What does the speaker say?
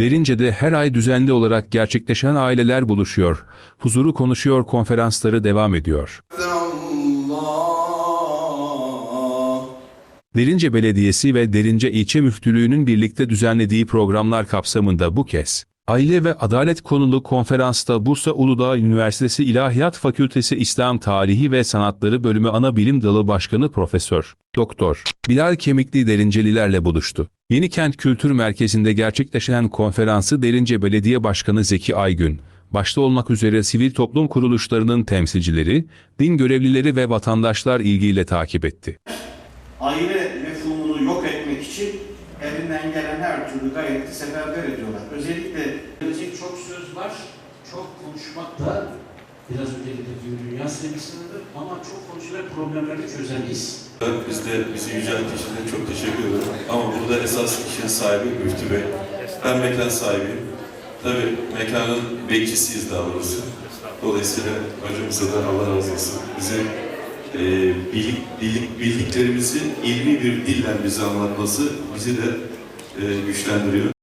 Derince'de her ay düzenli olarak gerçekleşen aileler buluşuyor. Huzuru konuşuyor konferansları devam ediyor. Derince Belediyesi ve Derince İlçe Müftülüğü'nün birlikte düzenlediği programlar kapsamında bu kez Aile ve Adalet konulu konferansta Bursa Uludağ Üniversitesi İlahiyat Fakültesi İslam Tarihi ve Sanatları Bölümü Ana Bilim Dalı Başkanı Profesör Doktor Bilal Kemikli Derincelilerle buluştu. Yenikent Kültür Merkezi'nde gerçekleşen konferansı Derince Belediye Başkanı Zeki Aygün, başta olmak üzere sivil toplum kuruluşlarının temsilcileri, din görevlileri ve vatandaşlar ilgiyle takip etti. aile mefhumunu yok etmek için elinden gelen her türlü gayreti seferber ediyorlar. Özellikle Gelecek çok söz var, çok konuşmak da biraz önce de dediğim dünya sevgisidir ama çok konuşarak problemleri çözemeyiz. Biz de bizi yücelttiği için de çok teşekkür ederim. Ama burada esas işin sahibi Müftü Bey. Ben mekan sahibiyim. Tabii mekanın bekçisiyiz daha doğrusu. Dolayısıyla hocamıza da Allah razı olsun. Bize e, bildik, bildik, bildiklerimizi ilmi bir dille bize anlatması bizi de e, güçlendiriyor.